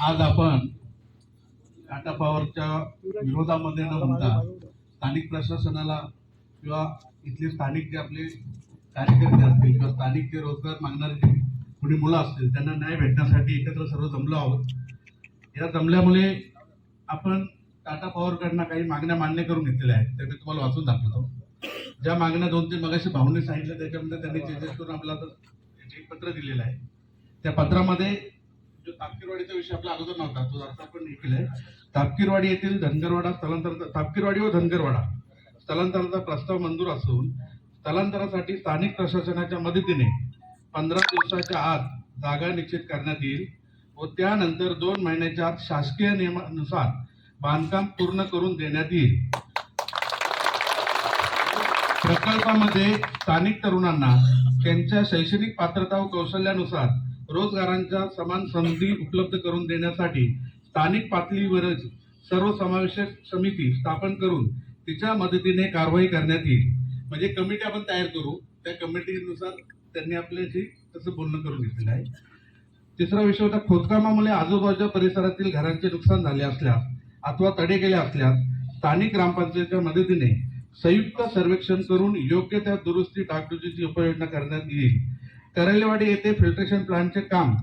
आज आपण टाटा पॉवरच्या विरोधामध्ये न म्हणता स्थानिक प्रशासनाला किंवा इथले स्थानिक जे आपले कार्यकर्ते असतील किंवा स्थानिक जे रोजगार मागणारे जे कोणी मुलं असतील त्यांना न्याय भेटण्यासाठी एकत्र सर्व जमलो आहोत. या जमल्यामुळे आपण टाटा पॉवरकडनं काही मागण्या मान्य करून घेतलेल्या आहेत त्या मी तुम्हाला वाचून दाखवतो. ज्या मागण्या दोन तीन मगाशी भाऊने सांगितलं त्याच्यामध्ये त्यांनी चेंजेस करून आपल्याला एक पत्र दिलेलं आहे त्या पत्रामध्ये तापकीरवाडीचा विषय आपला अगोदर नव्हता तो आता आपण हे तापकीरवाडी येथील धनगरवाडा स्थलांतर तापकीरवाडी व धनगरवाडा स्थलांतराचा प्रस्ताव मंजूर असून स्थलांतरासाठी स्थानिक प्रशासनाच्या मदतीने पंधरा दिवसाच्या आत जागा निश्चित करण्यात येईल व त्यानंतर दोन महिन्याच्या आत शासकीय नियमानुसार बांधकाम पूर्ण करून देण्यात येईल. प्रकल्पामध्ये स्थानिक तरुणांना त्यांच्या शैक्षणिक पात्रता व कौशल्यानुसार रोजगारांच्या समान संधी उपलब्ध करून देण्यासाठी स्थानिक पातळीवरच सर्वसमावेशक समिती स्थापन करून तिच्या मदतीने कारवाई करण्यात येईल. म्हणजे कमिटी आपण तयार करू. त्या कमिटीनुसार त्यांनी आपल्याशी तसं बोलणं करून घेतलेलं आहे. तिसरा विषय होता खोदकामामुळे आजूबाजूच्या परिसरातील घरांचे नुकसान झाले असल्यास अथवा तडे गेले असल्यास स्थानिक ग्रामपंचायतीच्या मदतीने संयुक्त सर्वेक्षण करून योग्य त्या दुरुस्ती डागडुजीची उपाययोजना करण्यात येईल. करलेवाडी येथे फिल्ट्रेशन प्लांटचे काम.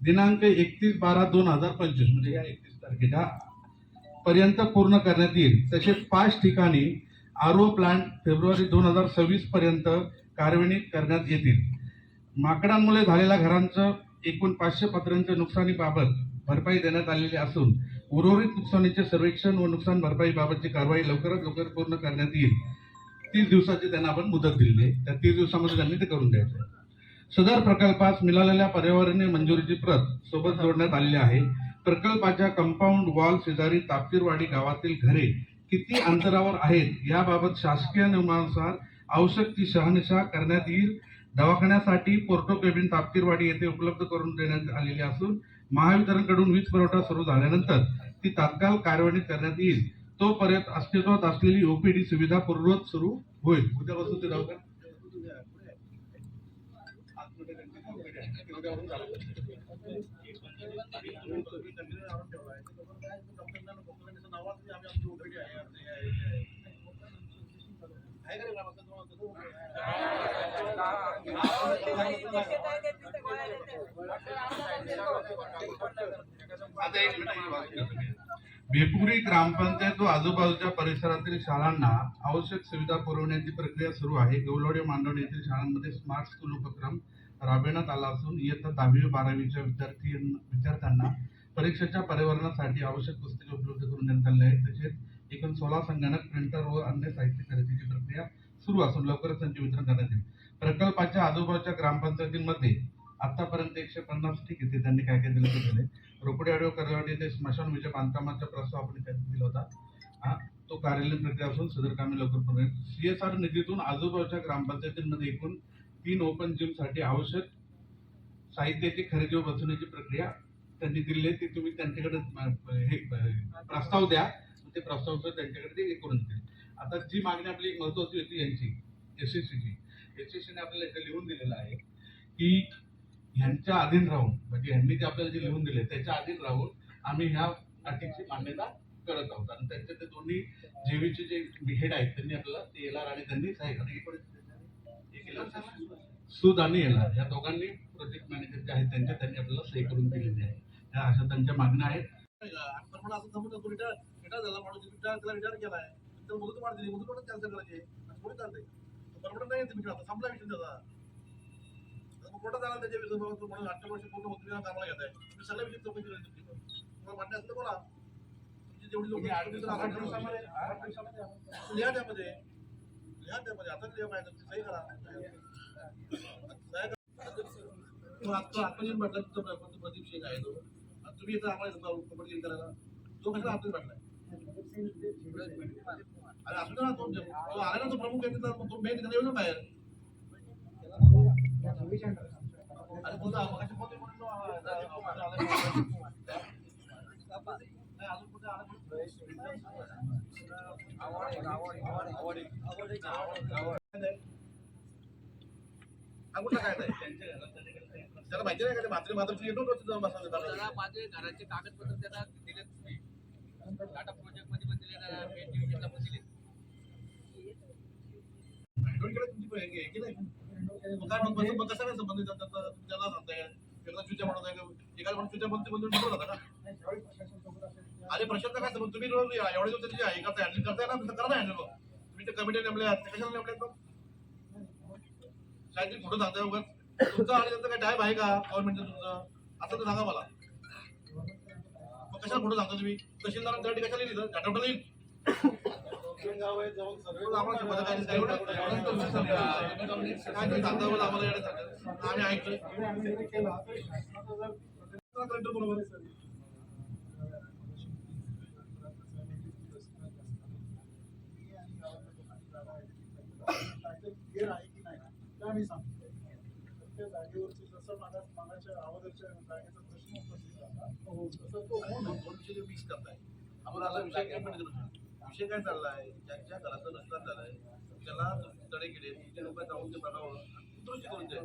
दिनांक एकतीस बारा दोन हजार पंचवीस म्हणजे या एकतीस तारखेच्या पर्यंत पूर्ण करण्यात येईल. तसेच पाच ठिकाणी आर ओ प्लांट फेब्रुवारी दोन हजार सव्वीस पर्यंत कार्यान्वित करण्यात येतील. माकडांमुळे झालेल्या घरांचं एकूण पाचशे पत्र्यांच्या नुकसानीबाबत भरपाई देण्यात आलेली असून उर्वरित नुकसानीचे सर्वेक्षण व नुकसान भरपाईबाबतची कारवाई लवकरात लवकर पूर्ण करण्यात येईल. तीस दिवसाची त्यांना आपण मुदत दिलेली आहे. त्या तीस दिवसामध्ये त्यांनी ते करून द्यायचं आहे. सदर प्रकल्पास मिळालेल्या पर्यावरणीय मंजुरीची प्रत सोबत जोडण्यात आलेली आहे. प्रकल्पाच्या कंपाऊंड वॉल शेजारी तापकीरवाडी गावातील घरे किती अंतरावर आहेत याबाबत शासकीय नियमानुसार आवश्यक ती शहानिशा करण्यात येईल. दवाखान्यासाठी पोर्टो केबिन तापकीरवाडी येथे उपलब्ध करून देण्यात आलेली असून महावितरणकडून वीज पुरवठा सुरू झाल्यानंतर ती तात्काळ कार्यान्वित करण्यात येईल. तोपर्यंत अस्तित्वात असलेली ओपीडी सुविधा पूर्ववत सुरू होईल. उद्यापासून ते दवाखाना बेपुरी ग्रामपंचायत व आजूबाजूच्या परिसरातील शाळांना आवश्यक सुविधा पुरवण्याची प्रक्रिया सुरू आहे. गौलोडे मांडवणे येथील शाळांमध्ये स्मार्ट स्कूल उपक्रम राबविण्यात आला असून इयत्ता दहावी बारावीच्या विद्यार्थी विद्यार्थ्यांना परीक्षेच्या पर्यावरणासाठी आवश्यक पुस्तके उपलब्ध करून देण्यात आली आहेत. तसेच एकूण सोळा संगणक प्रिंटर व अन्य साहित्य खरेदीची प्रक्रिया सुरू असून लवकरच त्यांचे वितरण करण्यात येईल. प्रकल्पाच्या आजूबाजूच्या ग्रामपंचायतींमध्ये आतापर्यंत एकशे पन्नास ठीक आहे त्यांनी काय काय दिलं ते दिले रोकडे आडवे करवाडी स्मशान विजय बांधकामाचा प्रस्ताव आपण त्यांनी दिला होता. हा तो कार्यालयीन प्रक्रिया असून सदर कामे लवकर पूर्ण सीएसआर निधीतून आजूबाजूच्या ग्रामपंचायतींमध्ये एकूण तीन ओपन जिमसाठी आवश्यक साहित्याची खरेदी व बसवण्याची प्रक्रिया त्यांनी दिली आहे. ती तुम्ही त्यांच्याकडे हे प्रस्ताव द्या. ते प्रस्ताव त्यांच्याकडे ते हे करून देतील. आता जी मागणी आपली महत्त्वाची महत्वाची होती यांची एस एस सीची एस एस सीने आपल्याला इथे लिहून दिलेलं आहे की ह्यांच्या अधीन राहून म्हणजे ह्यांनी जे आपल्याला जे लिहून दिले त्याच्या अधीन राहून आम्ही ह्या अटीची मान्यता करत आहोत. आणि त्यांचे ते दोन्ही जेवीचे जे हेड आहेत त्यांनी आपल्याला ते येणार आणि त्यांनी सहाय्य करा. हे पण- सुद आणि येणार या दोघांनी प्रोजेक्ट मॅनेजर जे आहेत त्यांच्या त्यांनी आपल्याला सही करून दिलेली आहे. ह्या अशा त्यांच्या मागण्या आहेत. पण मला असं समजलं तो रिटायर रिटायर झाला माणूस रिटायर त्याला रिटायर केलाय. तर मुदत वाढ दिली मुदत वाढत कॅन्सल करायची असं थोडी चालतंय तो परमनंट नाही तुम्ही आता संपला विषय त्याचा. कोर्टात झाला त्याच्या विरुद्ध म्हणून अठरा वर्ष पूर्ण होती कामाला घेताय. तुम्ही सगळ्या विषय चौकशी केली तुमची पण. तुम्हाला मान्य असलं बोला. तुमची जेवढी लोक आठ दिवसामध्ये- लिहा त्यामध्ये या त्यामध्ये आता लिहा आहे तुम्ही सही करा. सह्या आता आपण म्हटलं तुमचा प्रदीप शेख आहे तो. आणि तुम्ही इथं आम्हाला करायला तो कसा आपण म्हटलाय? अरे असं ना तो म्हणजे तो आला ना तो प्रमुख आहे तिथं तो मेन त्याला येऊ ना बाहेर. अरे बोलतो अशा कोणते म्हणून नाही, अजून कुठे आला त्याला माहिती नाही का ते म्हात्रे मात्र येतो तिथं बसायला त्याला. माझे घराचे कागदपत्र दिलेत तुम्ही टाटा प्रोजेक्टमध्ये पण दिले पण दिले तुमची पण घे, की नाही? मग काय मग कसा काय संबंध आहे त्यांचा? तुम्ही त्याला सांगताय एकदा चुच्या म्हणत आहे एकाच म्हणून चुच्या म्हणते म्हणजे बरोबर होता का? अरे प्रशांत काय संबंध तुम्ही एवढे दिवस त्याची हे करताय हँडल करताय ना तसं करा ना हँडल तुम्ही ते कमिटी नेमले आहात ते कशाला नेमले तो काहीतरी खोटं सांगताय उगाच? तुमचं आणि त्यांचं काय टाईप आहे का? गव्हर्नमेंटचं तुमचं? असं तर सांगा मला. मग कशाला खोटं सांगता तुम्ही? तहसीलदारांसाठी कशाला येईल डाटा येईल आम्हाला आम्हाला. आम्ही ऐकतोय कलेक्टर बरोबर आहे सर. आम्ही सांगतो त्या जागेवरती जसं मागाच्या अगोदरच्या जागेचा प्रश्न उपस्थित झाला तसं तो होऊ नये. दोन विषय मिक्स करताय आपण आता विषय काय चालला आहे ज्यांच्या घराचं नुकसान झालंय त्याला तडे गेले तिथे लोक जाऊन ते बघावं आणि दुरुस्ती करून द्या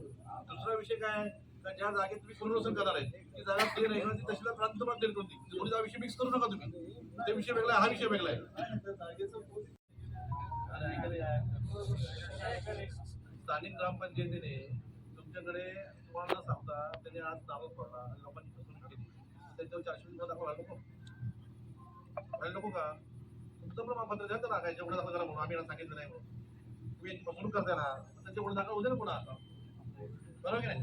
दुसरा विषय काय आहे? का ज्या जागेत तुम्ही पुनर्वसन करणार आहे ती जागा क्लिअर आहे ती तशीला प्रांत प्रांत कोणती? दोन्ही विषय मिक्स करू नका तुम्ही. ते विषय वेगळा हा विषय वेगळा आहे. त्या जागेचं स्थानिक ग्रामपंचायतीने तुमच्याकडे तुम्हाला न सांगता त्याने आज दावा पडला आणि लोकांची फसवणूक केली. त्याच्यावर चारशे रुपये दाखवा नको नको का? तुमचं प्रमाणपत्र द्या ना काय जेवढं दाखल करा म्हणून. आम्ही यांना सांगितलं नाही म्हणून. तुम्ही फसवणूक करताय ना त्याच्या पुढे दाखल होते ना पुन्हा बरोबर की नाही?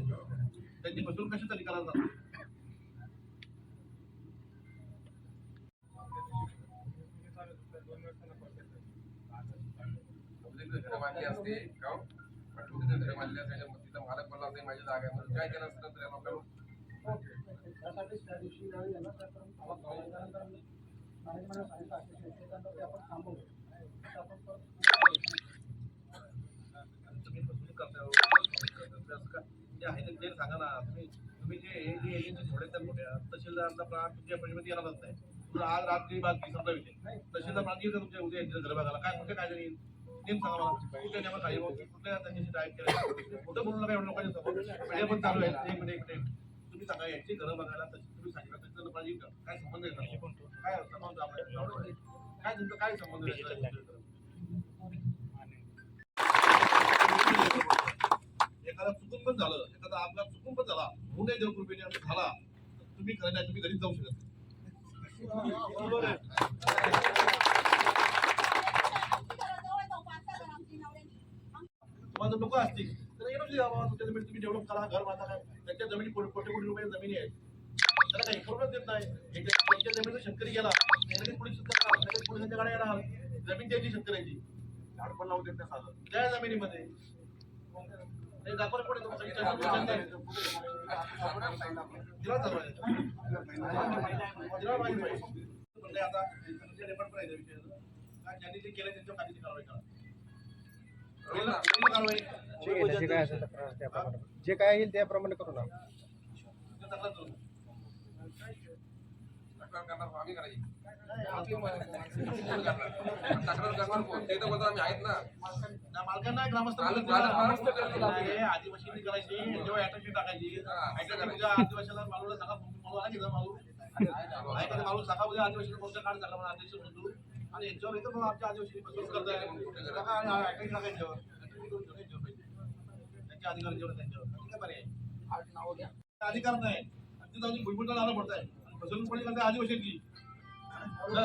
त्यांची फसवणूक कशी तरी करायला जातो आपल्याकडे घरं बांधली असते गाव. तिथे घरं असते मग तिथं मालक बोलला असते माझी जागा आहे. म्हणून काय केलं असतं तर लोकांना? आज रात्री बातमी समजा तहसीलदार प्राण येईल तुमच्या उद्या यांच्या काय कुठे काय जरी नेम सांगा मला कुठल्या नेमा काही कुठल्या त्यांच्याशी टाईप केलं कुठं बोलू नका एवढ्या लोकांच्या समोर पण चालू आहे एक मिनिट एक मिनिट तुम्ही सांगा यांची घरं बघायला तशी तुम्ही सांगितलं तहसीलदार प्राण येईल का काय संबंध आहे का? काय संबंध आपला? काय तुमचं काय संबंध आहे एखादा चुकून पण झालं एखादा अपघात चुकून पण झाला होऊ नये देव कृपेने आणि झाला तर तुम्ही खरं नाही तुम्ही घरीच जाऊ शकत नाही. बरोबर आहे तुम्हाला लोक असतील तर येणं द्या बाबा तुमच्या जमिनी तुम्ही डेव्हलप करा घर बांधा काय त्यांच्या जमिनी कोटी कोटी कोटी रुपये जमिनी आहेत त्याला काही इन्फॉर्मेशन देत नाही यांच्या त्यांच्या जमिनीचा शेतकरी गेला लगेच पोलीस लगेच पोलिसांच्या गाड्या येणार जमीन द्यायची शेतकऱ्याची झाड पण लावून देत नाही साधं त्या जमिनीमध्ये हे दाखवा ना पुढे तुमचं विचार करून त्यांनी. दिला चालू आहे. दिला पाहिजे पाहिजे. म्हणजे आता तुमच्या report पण आहे त्या विषयाचं. का ज्यांनी जे केलं त्यांच्यावर कायदेशीर कारवाई करा. होईल ना? होईल ना कारवाई? ठीक आहे जे काय असेल त्या- त्याप्रमाणे जे काय येईल त्याप्रमाणे करू ना ते तक्रार करणार आम्ही करायची कोण करणार? तक्रार करणार कोण ते तर बोलतात आम्ही आहेत ना ना मालकांना ग्रामस्थ आदिवासींनी करायची जेव्हा अटॅची टाकायची हा. आदिवासीला मालूला सांगा मालू आला की जा मालू ते मालू सांगा उद्या आदिवासी कोणत्या काढ झाला म्हणून अध्यक्ष म्हणतो आणि यांच्यावर येतं मग आमच्या आदिवासी फसवणूक करताय टाका आणि अटॅची यांच्यावर त्यांचे अधिकार जेवढे त्यांच्यावर आणि काय पर्याय अधिकार नाही. आणि तिथं अजून भुईमुंडला नारळ पडताय. आणि फसवणूक कोणी करताय आदिवासींची हो.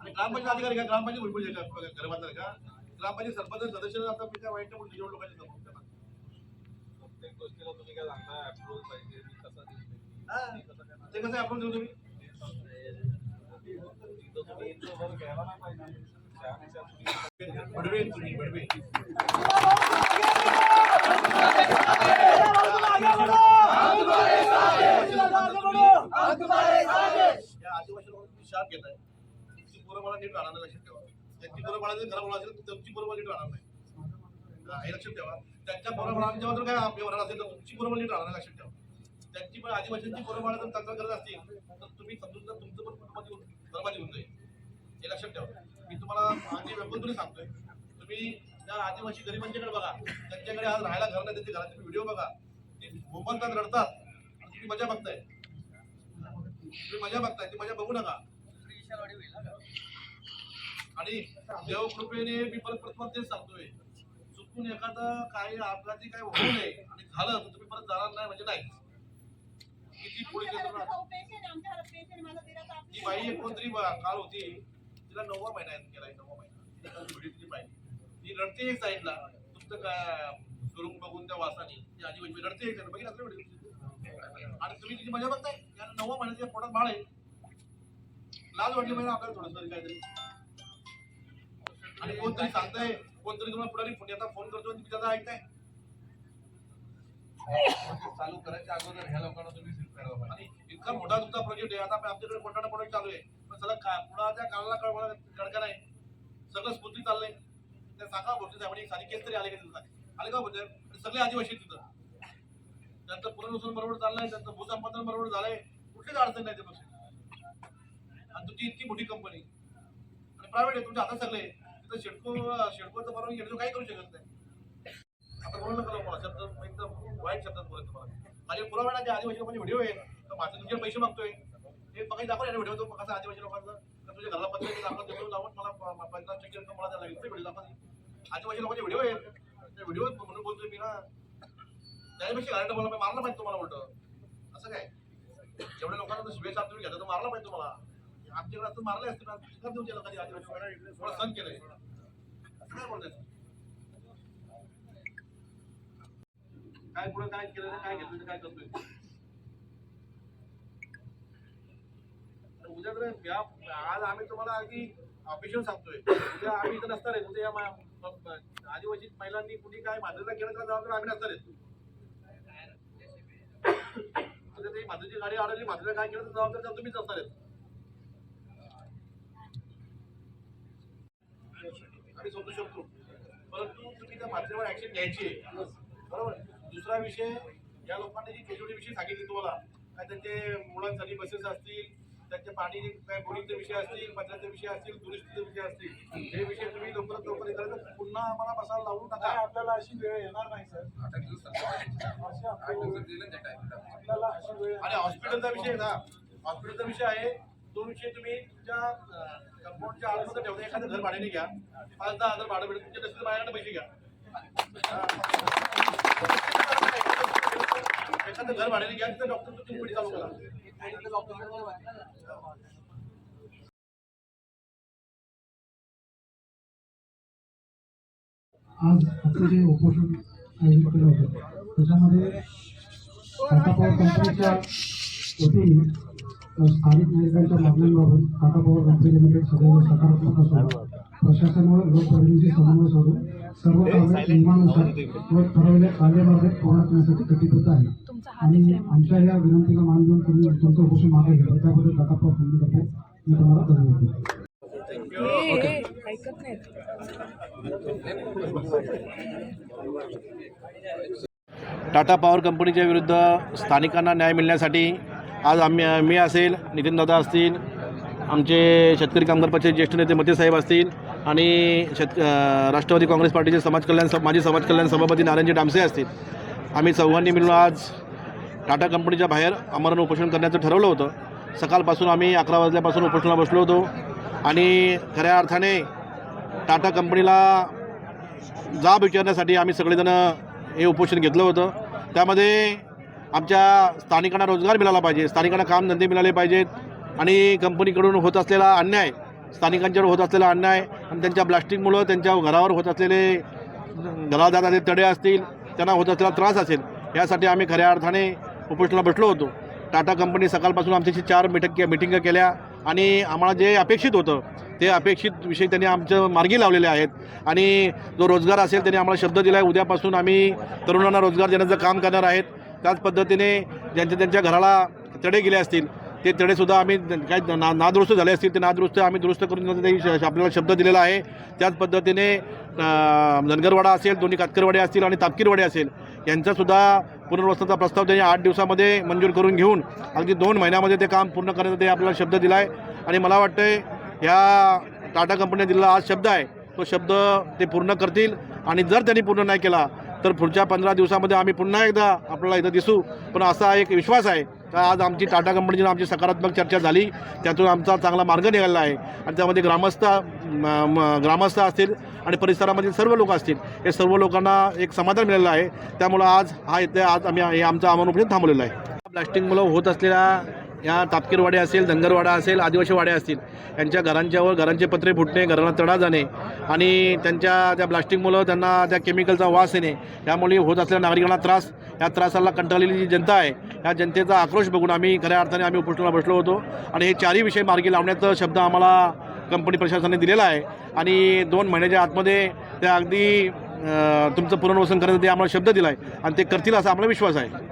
आणि ग्रामपंचायत अधिकारी का? ग्रामपंचायत भुईमुंड घर बांधणार का? ग्रामपंचायत सरपंच सदस्य आता मी काय वाईट नाही बोलतो, जेवढं लोकांच्या समोर त्यांना. हा. ते कसं आपण देऊ तुम्ही? बडवे तुम्ही बडवे या आदिवासी नीट लक्षात ठेवा त्यांची पोरं मला घरा असेल तर तुमची बरोबर नीट राहणार नाही हे लक्षात ठेवा त्यांच्या पोरं मला काय व्यवहार असेल तर तुमची नीट राहणार लक्षात ठेवा त्यांची पण आदिवासींची बरोबर मला जर तक्रार करत असतील तर तुम्ही समजून तुमचं पण कुटुंबाची बरबादी होऊन जाईल हे लक्षात ठेवा तुम्हाला माझी व्यक्तीतून सांगतोय. तुम्ही त्या आदिवासी गरिबांच्याकडे बघा त्यांच्याकडे आज राहायला घर नाही त्यांच्या घराचे व्हिडिओ बघा. ती भोपालतात रडतात. आणि तुम्ही मजा बघताय. तुम्ही मजा बघताय ती मजा बघू नका. आणि देव कृपेने मी परत परत तेच सांगतोय. चुकून एखादं काही अपघाती काही होऊ नये आणि झालं तर तुम्ही परत जाणार नाही म्हणजे नाही. किती पोलीस यंत्रणा ती बाई एक कोणतरी बा- काल होती. तिला नववा महिना आहे गेलाय नववा महिना काल व्हिडिओ तिची पाहिली. ती रडते एक साईडला. तुमचं काय करून बघून त्या वासाने. ती आजी वैजी रडते एक साईड बघितलं व्हिडिओ? आणि तुम्ही तिची मजा बघताय? या नववा महिन्याच्या पोटात बाळ आहे. लाज वाटली महिना आपल्याला थोडंसं काहीतरी. आणि कोणतरी सांगताय? कोणतरी तुम्हाला पुढारी पुण्याचा फोन करतो तुम्ही त्याचा ऐकताय. चालू करायच्या अगोदर ह्या लोकांना तुम्ही इतका मोठा तुमचा प्रोजेक्ट आहे. आता आमच्याकडे मोठा प्रोजेक्ट चालू आहे? पण सगळं का पुढाच्या काळाला कळवळा गडका नाही सगळं स्मृती चाललंय. त्या सांगा बोलते साहेबांनी साधी केस तरी आले का तिथं? आले का बोलते आणि सगळे आदिवासी आहेत तिथं. त्यांचं पुनर्वसन बरोबर चाललंय त्यांचं भूसंपादन बरोबर झालंय. कुठलीच अडचण नाही त्यापेक्षा आणि तुमची इतकी मोठी कंपनी आणि प्रायव्हेट आहे तुमच्या हातात सगळे. तिथं शेडको शेडकोचं बरोबर घेण्याचं काही करू शकत नाही. आता बोलू नका मला शब्द एकदम वाईट शब्दात बोलत तुम्हाला. माझे पुरावे जे आदिवासी लोकांचे व्हिडिओ आहे तर माझे तुमचे पैसे मागतोय. हे बघायला दाखव ना व्हिडिओ तो कसं आदिवासी लोकांचा. तर तुझ्या घरला पत्र दाखवत देतो लावून मला पंधरा टक्के रक्कम मला द्यायला लागेल. व्हिडिओ दाखवा आदिवासी लोकांचे व्हिडिओ आहेत. त्या व्हिडिओ म्हणून बोलतोय मी ना. त्याच्यापेक्षा घरात मला मारलं पाहिजे तुम्हाला म्हणतो असं काय? जेवढ्या लोकांना शुभेच्छा तुम्ही घेता तर मारला पाहिजे तुम्हाला. आमच्याकडे असं मारले असते ना. शिकार देऊन केलं कधी आदिवासी थोडं सण केलंय. असं काय बोलताय काय पुढे काय केलं काय घेतलं ते काय करतोय? तुझ्याकडे या आज आम्ही तुम्हाला अगदी ऑफिशियल सांगतोय. उद्या आम्ही इथं नसणार आहे. उद्या या आदिवासी महिलांनी कुणी काय माधुरीला केलं तर जबाबदार आम्ही नसणार आहे. उद्या ती माधुरीची गाडी अडवली माधुरीला काय केलं तर जबाबदार तर तुम्हीच असणार आहेत. आम्ही समजू शकतो. परंतु तुम्ही त्या माध्यमावर ऍक्शन घ्यायची आहे. बरोबर? दुसरा विषय या लोकांनी जी केजवडी विषय सांगितली तुम्हाला काय त्यांचे मुलांसाठी बसेस असतील त्यांचे पाणी काय बोरिंगचे विषय असतील पंचायतचे विषय असतील दुरुस्तीचे विषय असतील हे विषय तुम्ही लवकरात लवकर हे करा तर पुन्हा आम्हाला बसायला लावू नका. आपल्याला अशी वेळ येणार नाही सर. आपल्याला अशी वेळ आणि हॉस्पिटलचा विषय ना हॉस्पिटलचा विषय आहे. तो विषय तुम्ही तुमच्या कंपाऊंडच्या आतमध्ये ठेवता. एखादं घर भाड्याने घ्या. पाच दहा हजार भाडं भेटेल तुमच्या नसतील माझ्याकडे पैसे घ्या. एखादं घर भाड्याने घ्या तिथं डॉक्टर तुमची पिढी चालू करा. आज आपलं जे उपोषण आयोजित केलं होतं. त्याच्यामध्ये टाटा पॉवर कंपनीच्या वतीने स्थानिक नागरिकांच्या मागण्यांबाबत टाटा पॉवर कंपनी लिमिटेड सदैव सकारात्मक असून प्रशासन व लोकप्रतिनिधी समन्वय साधून सर्व कामे नियमानुसार व ठरवलेल्या कायद्यामध्ये पूर्ण करण्यासाठी कटिबद्ध आहे. आणि आमच्या या विनंतीला मान देऊन तुम्ही तुमचं उपोषण मागे घेतलं. त्याबद्दल टाटा पॉवर कंपनीतर्फे मी तुम्हाला धन्यवाद देतो. टाटा पॉवर कंपनीच्या विरुद्ध स्थानिकांना न्याय मिळण्यासाठी आज आम्ही मी असेल नितीनदादा असतील आमचे शेतकरी कामगार पक्षाचे ज्येष्ठ नेते मतेसाहेब असतील आणि शेत राष्ट्रवादी काँग्रेस पार्टीचे समाज कल्याण स- माजी समाज कल्याण सभापती नारायणजी डामसे असतील. आम्ही चौघांनी मिळून आज टाटा कंपनीच्या बाहेर आमरण उपोषण करण्याचं ठरवलं होतं. सकाळपासून आम्ही अकरा वाजल्यापासून उपोषणाला बसलो होतो आणि खऱ्या अर्थाने टाटा कंपनीला जाब विचारण्यासाठी आम्ही सगळेजण हे उपोषण घेतलं होतं. त्यामध्ये आमच्या स्थानिकांना रोजगार मिळाला पाहिजे स्थानिकांना कामधंदे मिळाले पाहिजेत आणि कंपनीकडून होत असलेला अन्याय स्थानिकांच्यावर होत असलेला अन्याय आणि त्यांच्या प्लास्टिकमुळं त्यांच्या घरावर होत असलेले घराला जाणारे तडे असतील त्यांना होत असलेला त्रास असेल यासाठी आम्ही खऱ्या अर्थाने उपोषणाला बसलो होतो. टाटा कंपनी सकाळपासून आमच्याशी चार मिटक मिटिंग केल्या. आणि आम्हाला जे अपेक्षित होतं ते अपेक्षित विषय त्यांनी आमच्या मार्गी लावलेले आहेत. आणि जो रोजगार असेल त्यांनी आम्हाला शब्द दिला आहे उद्यापासून आम्ही तरुणांना रोजगार देण्याचं काम करणार आहेत. त्याच पद्धतीने ज्यांच्या त्यांच्या घराला तडे गेले असतील ते तडेसुद्धा आम्ही काय ना नादुरुस्त झाले असतील ते नादुरुस्त आम्ही दुरुस्त करून त्यांनी आपल्याला शब्द दिलेला आहे. त्याच पद्धतीने धनगरवाडा असेल दोन्ही कातकरवाडे असतील आणि तापकीरवाडे असेल यांचासुद्धा पुनर्वसनाचा प्रस्ताव त्यांनी आठ दिवसामध्ये मंजूर करून घेऊन अगदी दोन महिन्यामध्ये ते काम पूर्ण करण्याचा ते आपल्याला शब्द दिला आहे आणि मला वाटतं ह्या टाटा कंपनीने दिलेला आज शब्द आहे तो शब्द ते पूर्ण करतील. आणि जर त्यांनी पूर्ण नाही केला तर पुढच्या पंधरा दिवसामध्ये आम्ही पुन्हा एकदा आपल्याला इथं दिसू. पण असा एक विश्वास आहे का आज आमची टाटा कंपनीची आमची सकारात्मक चर्चा झाली त्यातून आमचा चांगला मार्ग निघाला आहे. आणि त्यामध्ये ग्रामस्थ म- म- ग्रामस्थ असतील आणि परिसरामधील सर्व लोक असतील हे सर्व लोकांना एक समाधान मिळालेलं आहे. त्यामुळं आज हा इथे आज आम्ही हे आमचं आव्हान थांबवलेला आहे. ब्लास्टिंगमुळं होत असलेल्या या तापकीरवाडे असेल धनगरवाडा असेल आदिवासी वाड्या असतील यांच्या घरांच्यावर घरांचे पत्रे फुटणे घरांना तडा जाणे आणि त्यांच्या त्या ब्लास्टिंगमुळं त्यांना त्या केमिकलचा वास येणे यामुळे होत असलेल्या नागरिकांना त्रास या त्रासाला कंटाळलेली जी जनता आहे या जनतेचा आक्रोश बघून आम्ही खऱ्या अर्थाने आम्ही उपोषणाला बसलो होतो. आणि हे चारही विषय मार्गी लावण्याचा शब्द आम्हाला कंपनी प्रशासनाने दिलेला आहे. आणि दोन महिन्याच्या आतमध्ये त्या अगदी तुमचं पुनर्वसन करण्यासाठी ते आम्हाला शब्द दिला आहे आणि ते करतील असा आम्हाला विश्वास आहे.